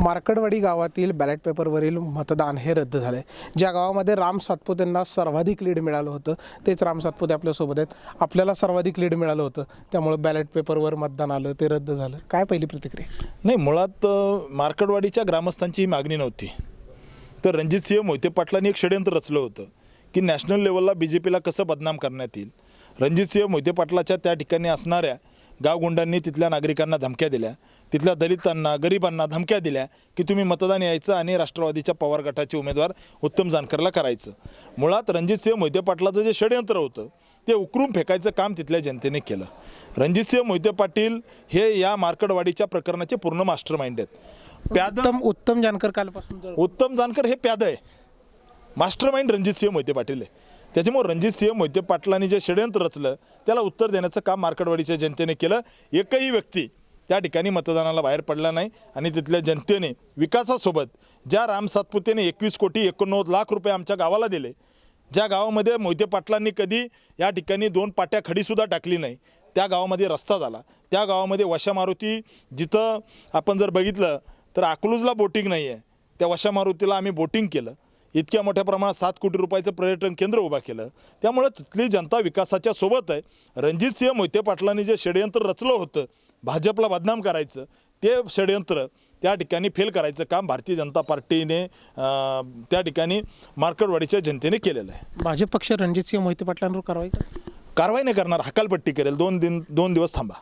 मार्कडवाडी गावातील बॅलेट पेपरवरील मतदान हे रद्द झाले ज्या गावामध्ये राम सातपुत्यांना सर्वाधिक लीड मिळालं होतं तेच राम सातपुते आपल्यासोबत आहेत. आपल्याला सर्वाधिक लीड मिळालं होतं त्यामुळं बॅलेट पेपरवर मतदान आलं ते रद्द झालं. काय पहिली प्रतिक्रिया? नाही मुळात अ, मार्कडवाडीच्या ग्रामस्थांची ही मागणी नव्हती. तर रणजितसिंह मोहिते पाटलांनी एक षडयंत्र रचलं होतं की नॅशनल लेवलला बी जे पीला कसं बदनाम करण्यात येईल? रणजितसिंह मोहिते पाटलाच्या त्या ठिकाणी असणाऱ्या गावगुंडांनी तिथल्या नागरिकांना धमक्या दिल्या. तिथल्या दलितांना गरिबांना धमक्या दिल्या की तुम्ही मतदान यायचं आणि राष्ट्रवादीच्या पवार गटाचे उमेदवार उत्तम जानकरला करायचं. मुळात रणजितसिंह मोहिते पाटलाचं जे षडयंत्र होतं ते उकरून फेकायचं काम तिथल्या जनतेने केलं. रणजितसिंह मोहिते पाटील हे या मार्कडवाडीच्या प्रकरणाचे पूर्ण मास्टर माइंड आहेत. प्याद उत्तम जानकर कालपासून उत्तम जानकर हे प्याद आहे. मास्टर माइंड रणजितसिंह मोहिते पाटील आहे. त्याच्यामुळे रणजितसिंह मोहिते पाटलांनी जे षडयंत्र रचलं त्याला उत्तर देण्याचं काम मार्कडवाडीच्या जनतेने केलं. एकही व्यक्ती त्या ठिकाणी मतदानाला बाहेर पडला नाही आणि तिथल्या जनतेने विकासासोबत ज्या राम सातपुतेने एकवीस कोटी एकोणनव्वद लाख रुपये आमच्या गावाला दिले ज्या गावामध्ये मोहिते पाटलांनी कधी या ठिकाणी दोन पाट्या खडीसुद्धा टाकली नाही त्या गावामध्ये रस्ता झाला. त्या गावामध्ये वशा मारुती जिथं आपण जर बघितलं तर अकलूजला बोटिंग नाही आहे त्या वशा मारुतीला आम्ही बोटिंग केलं. इतक्या मोठ्या प्रमाणात सात कोटी रुपयाचं पर्यटन केंद्र उभा केलं. त्यामुळं तिथली जनता विकासाच्या सोबत आहे. रणजितसिंह मोहिते पाटलांनी जे षडयंत्र रचलं होतं भाजपला बदनाम करायचं ते षडयंत्र त्या ठिकाणी फेल करायचं काम भारतीय जनता पार्टीने त्या ठिकाणी मार्कडवाडीच्या जनतेने केलेलं आहे. भाजप पक्ष रणजितसिंह मोहिते पाटलांवर कारवाई? कारवाई नाही करणार हकालपट्टी करेल. दोन दिन दोन दिवस थांबा.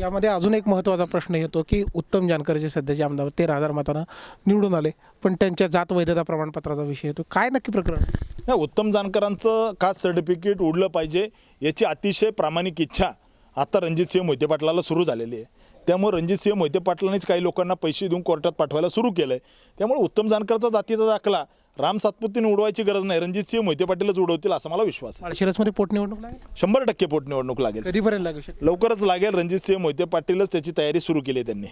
यामध्ये अजून एक महत्त्वाचा प्रश्न येतो की उत्तम जानकर जे सध्याचे आमदार तेरा हजार मतानं निवडून आले पण त्यांच्या जात वैधता प्रमाणपत्राचा विषय येतो. काय नक्की प्रकरण? नाही उत्तम जानकरांचं कास्ट सर्टिफिकेट उडलं पाहिजे याची अतिशय प्रामाणिक इच्छा आता रणजितसिंह मोहिते पाटलाला सुरू झालेली आहे. त्यामुळे रणजितसिंह मोहिते पाटलांनीच काही लोकांना पैसे देऊन कोर्टात पाठवायला सुरू केलं आहे त्यामुळे उत्तम जानकरचा जातीचा दाखला राम सातपुतीने उडवायची गरज नाही. रणजितसिंह मोहिते पाटीलच उडवतील असा मला विश्वास आहे. माळशिरसमध्ये पोटनिवडणूक लागेल? शंभर टक्के पोटनिवडणूक लागेल. कधीपर्यंत लागू शकते लवकरच लागेल. रणजितसिंह मोहिते पाटीलच त्याची तयारी सुरू केली आहे त्यांनी.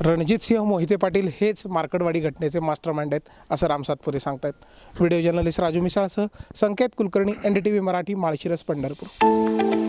रणजितसिंह मोहिते पाटील हेच मार्कडवाडी घटनेचे मास्टर माइंड आहेत असं राम सातपुते सांगतायत. Video journalist Raju मिसाळसह Sanket Kulkarni N D T V Marathi Malshiras Pandharpur.